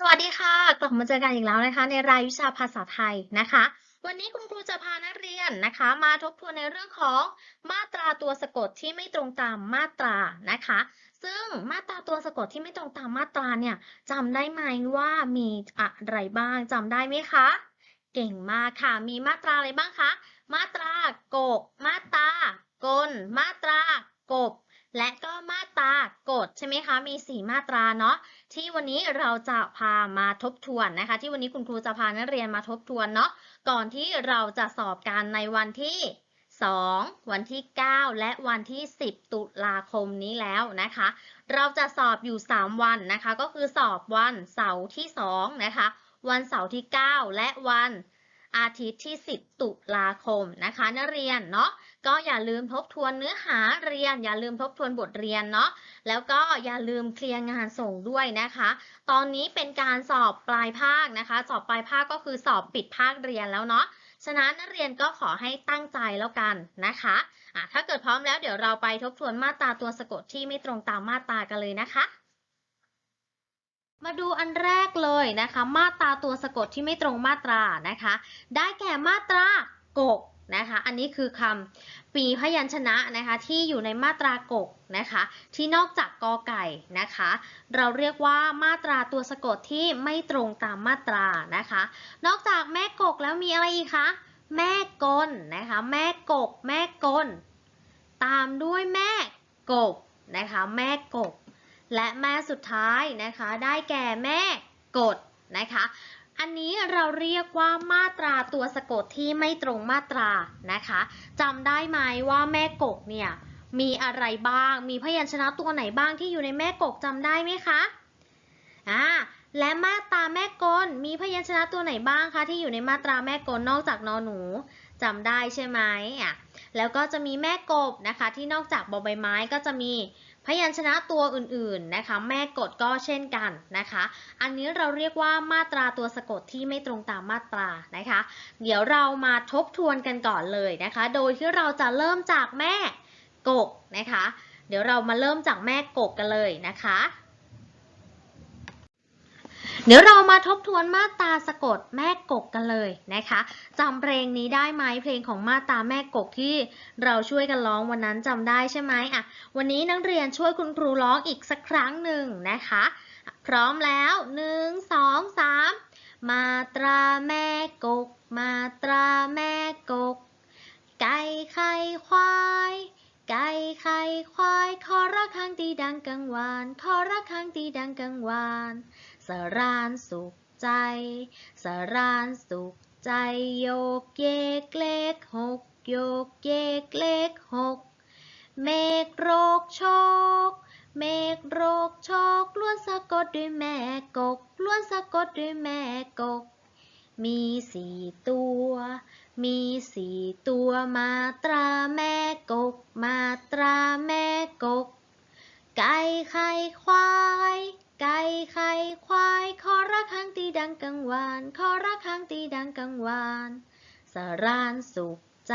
สวัสดีค่ะ กลับมาเจอกันอีกแล้วนะคะ ในรายวิชาภาษาไทยนะคะ วันนี้คุณครูจะพานักเรียนนะคะ มาทบทวนในเรื่องของมาตราตัวสะกดที่ไม่ตรงตามมาตรานะคะ ซึ่งมาตราตัวสะกดที่ไม่ตรงตามมาตราเนี่ยจำได้ไหมว่ามีอะไรบ้างจำได้ไหมคะ เก่งมากค่ะ มีมาตราอะไรบ้างคะ มาตรากกมาตรากลมาตรากบ และก็มาตรากฎใช่ไหมคะ มีสี่มาตราเนาะที่วันนี้เราจะพามาทบทวนนะคะ ที่วันนี้คุณครูจะพานักเรียนมาทบทวนเนาะก่อนที่เราจะสอบกันในวันที่ 2 วันที่ 9 และวันที่ 10 ตุลาคมนี้แล้วนะคะ เราจะสอบอยู่ 3 วันนะคะ ก็คือสอบวันเสาร์ที่2นะคะวันเสาร์ที่ 9 และวันอาทิตย์ที่ 10 ตุลาคมนะคะ นักเรียนเนาะ ก็อย่าลืมทบทวนเนื้อหาเรียน อย่าลืมทบทวนบทเรียนเนาะแล้วก็อย่าลืมเคลียร์งานส่งด้วยนะคะ ตอนนี้เป็นการสอบปลายภาคนะคะ สอบปลายภาคก็คือสอบปิดภาคเรียนแล้วเนาะฉะนั้นนักเรียนก็ขอให้ตั้งใจแล้วกันนะคะะถ้าเกิดพร้อมแล้วเดี๋ยวเราไปทบทวนมาตราตัวสะกดที่ไม่ตรงตามมาตรากันเลยนะคะมาดูอันแรกเลยนะคะ มาตราตัวสะกดที่ไม่ตรงมาตรานะคะ ได้แก่มาตรากก นะคะ อันนี้คือคำปีพยัญชนะนะคะที่อยู่ในมาตรากกนะคะ ที่นอกจากกอไก่นะคะ เราเรียกว่ามาตราตัวสะกดที่ไม่ตรงตามมาตรานะคะ นอกจากแม่กกแล้วมีอะไรอีกคะแม่กลนะคะ แม่กก แม่กล ตามด้วยแม่กบนะคะ แม่กบ และแม่สุดท้ายนะคะ ได้แก่แม่กดนะคะ อันนี้เราเรียกว่ามาตราตัวสะกดที่ไม่ตรงมาตรานะคะจำได้ไหมว่าแม่กกเนี่ยมีอะไรบ้าง มีพยัญชนะตัวไหนบ้างที่อยู่ในแม่กกจำได้ไหมคะอ่าและมาตราแม่กลมีพยัญชนะตัวไหนบ้างคะที่อยู่ในมาตราแม่กลนอกจากนอหนูจำได้ใช่ไหมอะแล้วก็จะมีแม่กบนะคะที่นอกจากบอใบไม้ก็จะมี พยัญชนะตัวอื่นๆนะคะ แม่กดก็เช่นกันนะคะ อันนี้เราเรียกว่ามาตราตัวสะกดที่ไม่ตรงตามมาตรานะคะ เดี๋ยวเรามาทบทวนกันก่อนเลยนะคะ โดยที่เราจะเริ่มจากแม่กกนะคะ เดี๋ยวเรามาเริ่มจากแม่กกกันเลยนะคะ เดี๋ยวเรามาทบทวนมาตาสะกดแม่กกกันเลยนะคะจำเพลงนี้ได้ไหมเพลงของมาตาแม่กกที่เราช่วยกันร้องวันนั้นจำได้ใช่ไหมอะวันนี้นักเรียนช่วยคุณครูร้องอีกสักครั้งหนึ่งนะคะ พร้อมแล้วหนึ่งสองสามมาตราแม่กก มาตราแม่กก ไก่ไข่ควายไก่ไข่ควายคอระฆังตีดังกังวานคอระฆังตีดังกังวาน สรานสุขใจ สรานสุขใจโยกเยกเลขหกโยกเยกเลขหกเมฆโรคโชค เมฆโรคโชคล้วนสะกดด้วยแม่กกล้วนสะกดด้วยแม่กก มีสี่ตัว มีสี่ตัวมาตราแม่กก มาตราแม่กก ไก่ไข่ควาย ไก่ไข่ควายคอระฆังตีดังกังวานคอระฆังตีดังกังวานสรานสุขใจ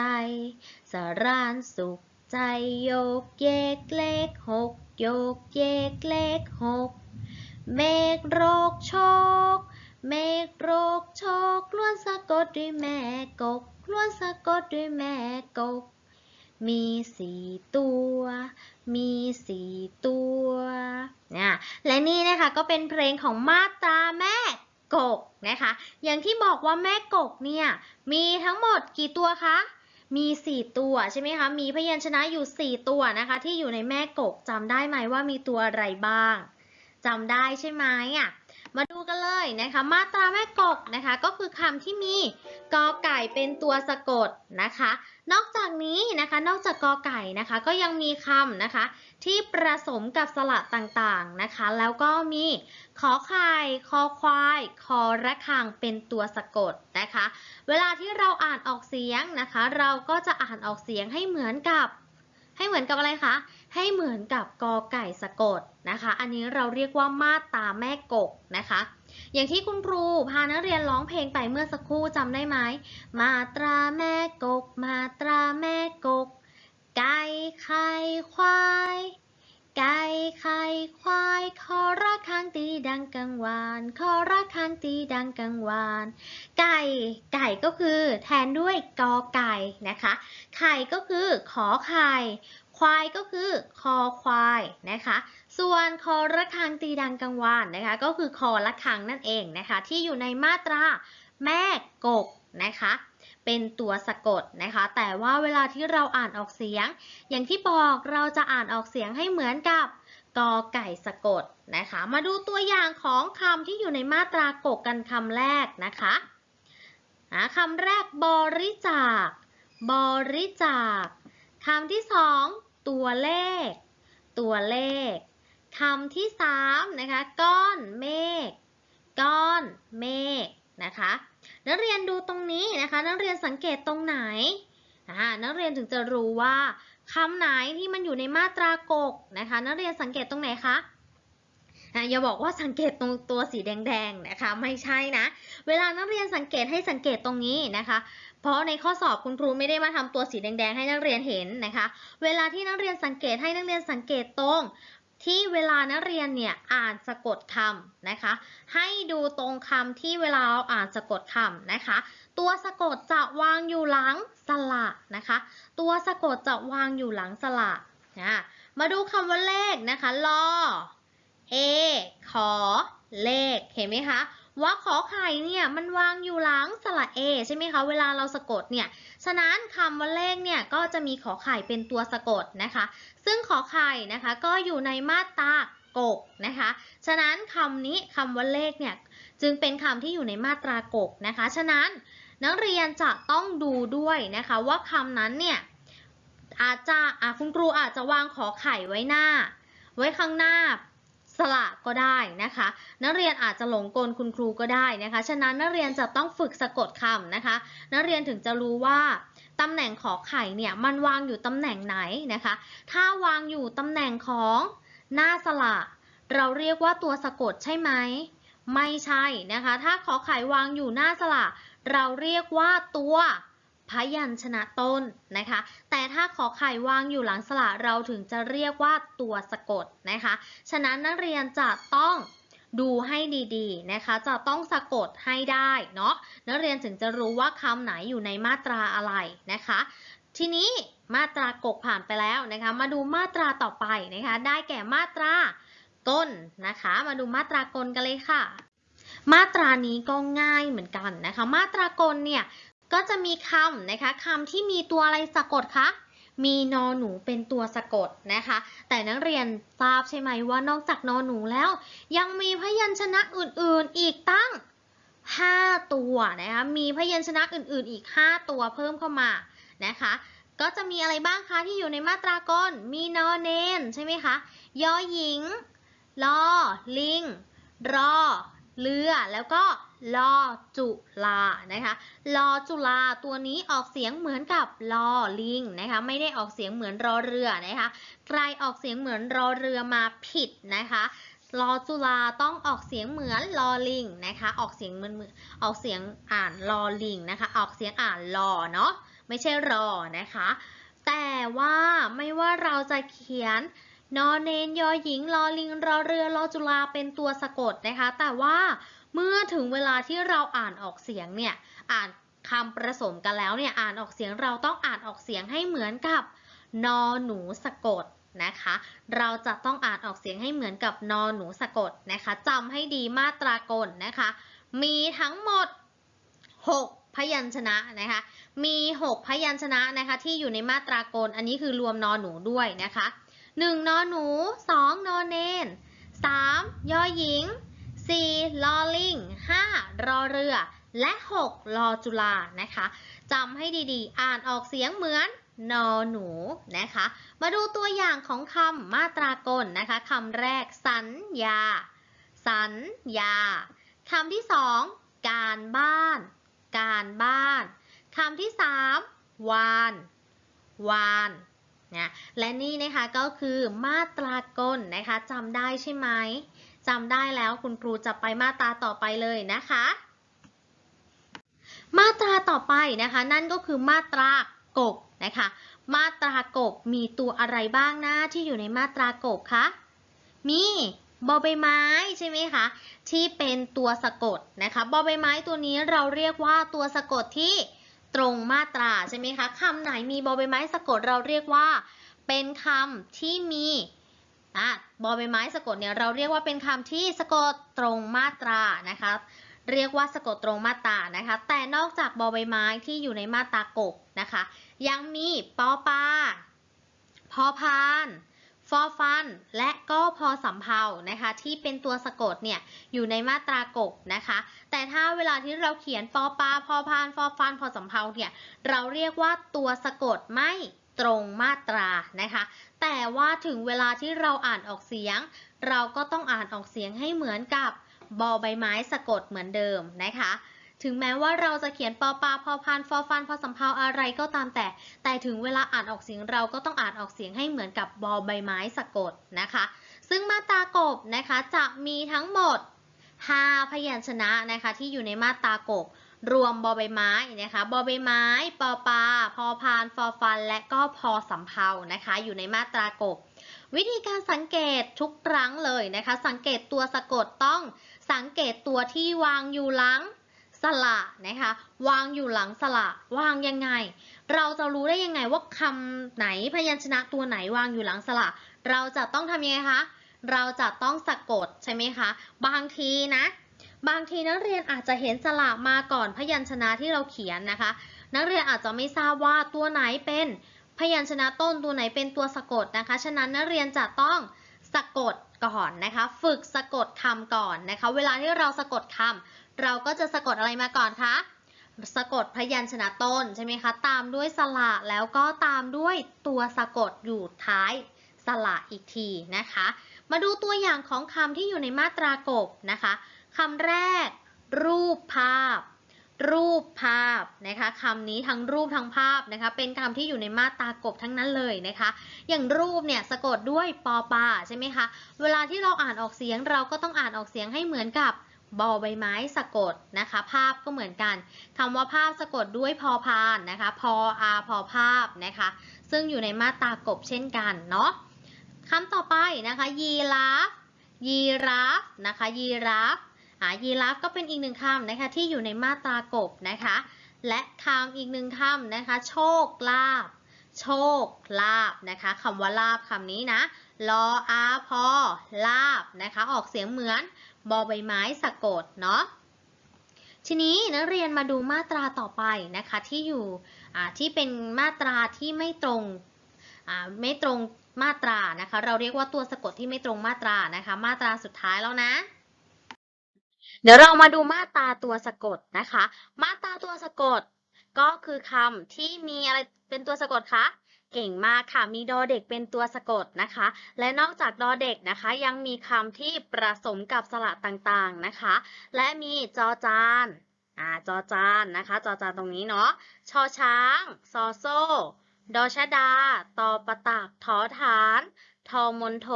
สรานสุขใจโยกเยกเลขหกโยกเยกเลขหกเมฆโรคโชค เมฆโรคโชคล้วนสะกดด้วยแม่กกล้วนสะกดด้วยแม่กก มีสี่ตัว มีสี่ตัวนะและนี่นะคะก็เป็นเพลงของมาตราแม่กกนะคะ อย่างที่บอกว่าแม่กกเนี่ยมีทั้งหมดกี่ตัวคะมี 4 ตัวใช่ไหมคะ มีพยัญชนะอยู่ 4 ตัวนะคะ ที่อยู่ในแม่กกจำได้ไหมว่ามีตัวอะไรบ้างจำได้ใช่ไหมอะ มาดูกันเลยนะคะ มาตราแม่กกนะคะ ก็คือคำที่มีกอไก่เป็นตัวสะกดนะคะ นอกจากนี้นะคะ นอกจากกอไก่นะคะ ก็ยังมีคำนะคะ ที่ประสมกับสระต่างๆนะคะ แล้วก็มีขอไข่คอควายคอระฆังเป็นตัวสะกดนะคะ เวลาที่เราอ่านออกเสียงนะคะ เราก็จะอ่านออกเสียงให้เหมือนกับ ให้เหมือนกับอะไรคะ ให้เหมือนกับกอไก่สะกดนะคะ อันนี้เราเรียกว่ามาตาแม่กกนะคะ อย่างที่คุณครูพานักเรียนร้องเพลงไปเมื่อสักครู่จำได้ไหม มาตราแม่กก มาตราแม่กก ไก่ไข่ควาย ไก่ไข่ควายคอระฆังตีดังกังวานคอระฆังตีดังกังวาน ไก่ ไก่ก็คือแทนด้วยกอไก่นะคะ ไข่ก็คือขอไข่ ควายก็คือคอควายนะคะ ส่วนคอระฆังตีดังกังวานนะคะ ก็คือคอระฆังนั่นเองนะคะ ที่อยู่ในมาตราแม่กกนะคะ เป็นตัวสะกดนะคะ แต่ว่าเวลาที่เราอ่านออกเสียง อย่างที่บอกเราจะอ่านออกเสียงให้เหมือนกับกอไก่สะกดนะคะ มาดูตัวอย่างของคำที่อยู่ในมาตรากกกันคำแรกนะคะอ่าคำแรกบริจาค บริจาค คำที่สองตัวเลข ตัวเลขคำที่สามนะคะ ก้อนเมฆก้อนเมฆนะคะ นักเรียนดูตรงนี้นะคะ นักเรียนสังเกตตรงไหนอ่านักเรียนถึงจะรู้ว่าคำไหนที่มันอยู่ในมาตรากกนะคะ นักเรียนสังเกตตรงไหนคะอะอย่าบอกว่าสังเกตตรงตัวสีแดงๆนะคะ ไม่ใช่นะ เวลานักเรียนสังเกตให้สังเกตตรงนี้นะคะ เพราะในข้อสอบคุณครูไม่ได้มาทำตัวสีแดงๆให้นักเรียนเห็นนะคะ เวลาที่นักเรียนสังเกตให้นักเรียนสังเกตตรงที่เวลานักเรียนเนี่ยอ่านสะกดคำนะคะ ให้ดูตรงคำที่เวลาเราอ่านสะกดคำนะคะ ตัวสะกดจะวางอยู่หลังสระนะคะ ตัวสะกดจะวางอยู่หลังสระนะมาดูคำว่าเลขนะคะลอเอขอเลขเห็นไหมคะ ว่าขอไข่เนี่ยมันวางอยู่หลังสระเอใช่ไหมคะ เวลาเราสะกดเนี่ย ฉะนั้นคำว่าเลขเนี่ยก็จะมีขอไข่เป็นตัวสะกดนะคะ ซึ่งขอไข่นะคะก็อยู่ในมาตรากกนะคะ ฉะนั้นคำนี้คำว่าเลขเนี่ยจึงเป็นคำที่อยู่ในมาตรากกนะคะ ฉะนั้นนักเรียนจะต้องดูด้วยนะคะว่าคำนั้นเนี่ยอาจจะคุณครูอาจจะวางขอไข่ไว้หน้า ไว้ข้างหน้า สระก็ได้นะคะ นักเรียนอาจจะหลงกลคุณครูก็ได้นะคะ ฉะนั้นนักเรียนจะต้องฝึกสะกดคำนะคะ นักเรียนถึงจะรู้ว่าตำแหน่งขอไข่เนี่ยมันวางอยู่ตำแหน่งไหนนะคะ ถ้าวางอยู่ตำแหน่งของหน้าสระเราเรียกว่าตัวสะกดใช่ไหม ไม่ใช่นะคะ ถ้าขอไข่วางอยู่หน้าสระเราเรียกว่าตัว พยัญชนะต้นนะคะ แต่ถ้าขอไข่วางอยู่หลังสระเราถึงจะเรียกว่าตัวสะกดนะคะ ฉะนั้นนักเรียนจะต้องดูให้ดีๆนะคะ จะต้องสะกดให้ได้เนาะนักเรียนถึงจะรู้ว่าคำไหนอยู่ในมาตราอะไรนะคะ ทีนี้มาตรากกผ่านไปแล้วนะคะ มาดูมาตราต่อไปนะคะ ได้แก่มาตราก้นนะคะ มาดูมาตรากลกันเลยค่ะ มาตรานี้ก็ง่ายเหมือนกันนะคะ มาตรากลเนี่ย ก็จะมีคำนะคะคำที่มีตัวอะไรสะกดคะ มีนอหนูเป็นตัวสะกดนะคะ แต่นักเรียนทราบใช่ไหมว่านอกจากนอหนูแล้ว ยังมีพยัญชนะอื่นๆอีกตั้ง 5 ตัวนะคะ มีพยัญชนะอื่นๆอีก 5 ตัวเพิ่มเข้ามานะคะ ก็จะมีอะไรบ้างคะที่อยู่ในมาตรากล มีนอเนนใช่ไหมคะ ยอหญิงลอลิง รอ เรือ แล้วก็ ลอจุลานะคะลอจุลาตัวนี้ออกเสียงเหมือนกับลอลิงนะคะไม่ได้ออกเสียงเหมือนรอเรือนะคะใครออกเสียงเหมือนรอเรือมาผิดนะคะลอจุลาต้องออกเสียงเหมือนลอลิงนะคะออกเสียงเหมือนออกเสียงอ่านลอลิงนะคะออกเสียงอ่านลอเนาะไม่ใช่รอนะคะแต่ว่าไม่ว่าเราจะเขียนนอเนนยอหญิงลอลิงรอเรือรอจุลาเป็นตัวสะกดนะคะ แต่ว่า เมื่อถึงเวลาที่เราอ่านออกเสียงเนี่ยอ่านคำผสมกันแล้วเนี่ยอ่านออกเสียงเราต้องอ่านออกเสียงให้เหมือนกับนอหนูสะกดนะคะ เราจะต้องอ่านออกเสียงให้เหมือนกับนอหนูสะกดนะคะจำให้ดีมาตรากลนะคะ มีทั้งหมด 6 พยัญชนะนะคะ มี 6 พยัญชนะนะคะที่อยู่ในมาตรากล อันนี้คือรวมนอหนูด้วยนะคะ 1 นอหนู 2 นอเนน3ยอหญิง 4. ลอลิง 5. รอเรือ และ 6. ลอจุลานะคะจำให้ดีๆ อ่านออกเสียงเหมือนนอหนูนะคะ มาดูตัวอย่างของคำมาตรากลนะคะคำแรก สัญญา สัญญาคำที่สองการบ้าน การบ้านคำที่สามวาน วานนะและนี่นะคะก็คือมาตรากลนะคะจำได้ใช่ไหม จำได้แล้วคุณครูจะไปมาตราต่อไปเลยนะคะ มาตราต่อไปนะคะ นั่นก็คือมาตรากกนะคะ มาตรากบมีตัวอะไรบ้างนะที่อยู่ในมาตรากบคะมีบอใบไม้ใช่ไหมคะที่เป็นตัวสะกดนะคะบอใบไม้ตัวนี้เราเรียกว่าตัวสะกดที่ตรงมาตราใช่ไหมคะคำไหนมีบอใบไม้สะกดเราเรียกว่า เป็นคำที่มี อะบอใบไม้สะกดเนี่ยเราเรียกว่าเป็นคำที่สะกดตรงมาตรานะคะเรียกว่าสะกดตรงมาตรานะคะ แต่นอกจากบอใบไม้ที่อยู่ในมาตรากบนะคะ ยังมีปอปาพอพานฟอฟัน และก็พอสำเภานะคะ ที่เป็นตัวสะกดเนี่ยอยู่ในมาตรากบนะคะ แต่ถ้าเวลาที่เราเขียนปอปาพอพานฟอฟันพอสำเภาเนี่ยเราเรียกว่าตัวสะกดไม่ ตรงมาตรานะคะ แต่ว่าถึงเวลาที่เราอ่านออกเสียง เราก็ต้องอ่านออกเสียงให้เหมือนกับบอใบไม้สะกดเหมือนเดิมนะคะ ถึงแม้ว่าเราจะเขียนปอปาพอพานฟอฟันพอสำเภาอะไรก็ตามแต่ แต่ถึงเวลาอ่านออกเสียงเราก็ต้องอ่านออกเสียงให้เหมือนกับบอใบไม้สะกดนะคะ ซึ่งมาตรากบนะคะจะมีทั้งหมด 5 พยัญชนะนะคะที่อยู่ในมาตรากบ รวมบอใบไม้นะคะบอใบไม้ปอปลาพอพานฟอฟัน และก็พอสำเภานะคะ อยู่ในมาตรากบ วิธีการสังเกตทุกครั้งเลยนะคะ สังเกตตัวสะกดต้องสังเกตตัวที่วางอยู่หลังสระนะคะ วางอยู่หลังสระวางยังไง เราจะรู้ได้ยังไงว่าคำไหนพยัญชนะตัวไหนวางอยู่หลังสระเราจะต้องทำยังไงคะเราจะต้องสะกดใช่ไหมคะ บางทีนะ บางทีนักเรียนอาจจะเห็นสระมาก่อนพยัญชนะที่เราเขียนนะคะ นักเรียนอาจจะไม่ทราบว่าตัวไหนเป็นพยัญชนะต้นตัวไหนเป็นตัวสะกดนะคะ ฉะนั้นนักเรียนจะต้องสะกดก่อนนะคะ ฝึกสะกดคำก่อนนะคะ เวลาที่เราสะกดคำเราก็จะสะกดอะไรมาก่อนคะ สะกดพยัญชนะต้นใช่ไหมคะ ตามด้วยสระแล้วก็ตามด้วยตัวสะกดอยู่ท้ายสระอีกทีนะคะ มาดูตัวอย่างของคำที่อยู่ในมาตรากบนะคะ คำแรก รูปภาพ รูปภาพนะคะคำนี้ทั้งรูปทั้งภาพนะคะ เป็นคำที่อยู่ในมาตรากบทั้งนั้นเลยนะคะ อย่างรูปเนี่ยสะกดด้วยปอปาใช่ไหมคะ เวลาที่เราอ่านออกเสียงเราก็ต้องอ่านออกเสียงให้เหมือนกับบอใบไม้สะกดนะคะ ภาพก็เหมือนกันคำว่าภาพสะกดด้วยพอพานนะคะ พออาพอภาพนะคะ ซึ่งอยู่ในมาตรากบเช่นกันเนาะคำต่อไปนะคะ ยีราฟยีราฟนะคะยีราฟ่ายีราฟก็เป็นอีกหนึ่งคำนะคะที่อยู่ในมาตรากบนะคะ และคำอีกหนึ่งคำนะคะ โชคลาภโชคลาภนะคะคำว่าลาภคำนี้นะลออาพอลาบนะคะ ออกเสียงเหมือนบอใบไม้สะกดเนาะทีนี้นักเรียนมาดูมาตราต่อไปนะคะที่อยู่ที่เป็นมาตราที่ไม่ตรงไม่ตรงมาตรานะคะ เราเรียกว่าตัวสะกดที่ไม่ตรงมาตรานะคะ มาตราสุดท้ายแล้วนะ เดี๋ยวเรามาดูมาตราตัวสะกดนะคะ มาตราตัวสะกดก็คือคำที่มีอะไรเป็นตัวสะกดคะเก่งมากค่ะ มีดอเด็กเป็นตัวสะกดนะคะ และนอกจากดอเด็กนะคะ ยังมีคำที่ประสมกับสระต่างๆนะคะ และมีจอจานอ่าจอจานนะคะ จอจานตรงนี้เนาะ ชอช้าง ซอโซ่ ดอชดา ตอประตักทอฐาน ทอมนโท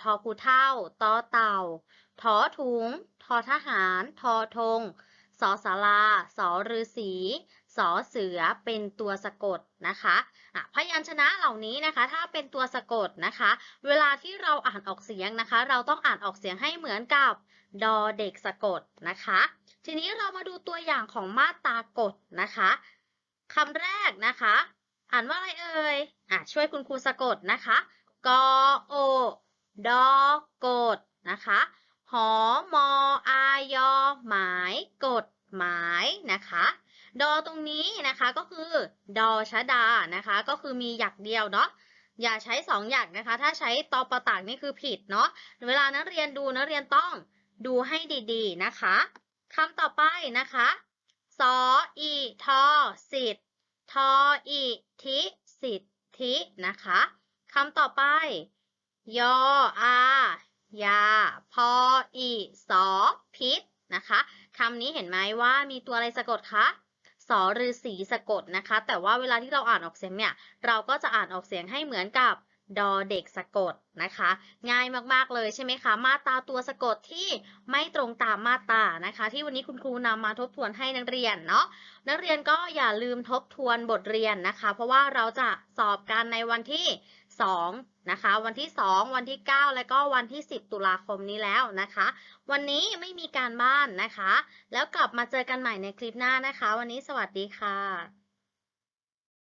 ทอผู้เท่า ตอเต่า ทอถุง ทหาร ทอธงสอสาราสอฤาษีสอเสือเป็นตัวสะกดนะคะะพยัญชนะเหล่านี้นะคะ ถ้าเป็นตัวสะกดนะคะ เวลาที่เราอ่านออกเสียงนะคะ เราต้องอ่านออกเสียงให้เหมือนกับดอเด็กสะกดนะคะ ทีนี้เรามาดูตัวอย่างของมาตากฎนะคะคำแรกนะคะ อ่านว่าอะไรเอ่ยอะช่วยคุณครูสะกดนะคะกอโอดอกดนะคะ หอมออายอหมายกฎหมายนะคะ ดอตรงนี้นะคะก็คือดอชดานะคะ ก็คือมีหยักเดียวเนาะอย่าใช้สองหยักนะคะ ถ้าใช้ตอประตากนี่คือผิดเนาะเวลานักเรียนดูนักเรียนต้องดูให้ดีๆนะคะคำต่อไปนะคะสออีทอสิทธทออีทิสิทธินะคะคำต่อไป ยออา ยา พออีสอพิษนะคะคำนี้เห็นไหมว่ามีตัวอะไรสะกดคะสอฤาษีสะกดนะคะ แต่ว่าเวลาที่เราอ่านออกเสียงเนี่ย เราก็จะอ่านออกเสียงให้เหมือนกับดอเด็กสะกดนะคะ ง่ายมากๆเลยใช่ไหมคะ มาตาตัวสะกดที่ไม่ตรงตามมาตานะคะ ที่วันนี้คุณครูนำมาทบทวนให้นักเรียนเนาะนักเรียนก็อย่าลืมทบทวนบทเรียนนะคะ เพราะว่าเราจะสอบกันในวันที่ 2นะคะ วันที่ 2 วันที่ 9 และก็วันที่ 10 ตุลาคมนี้แล้วนะคะ วันนี้ไม่มีการบ้านนะคะ แล้วกลับมาเจอกันใหม่ในคลิปหน้านะคะ วันนี้สวัสดีค่ะ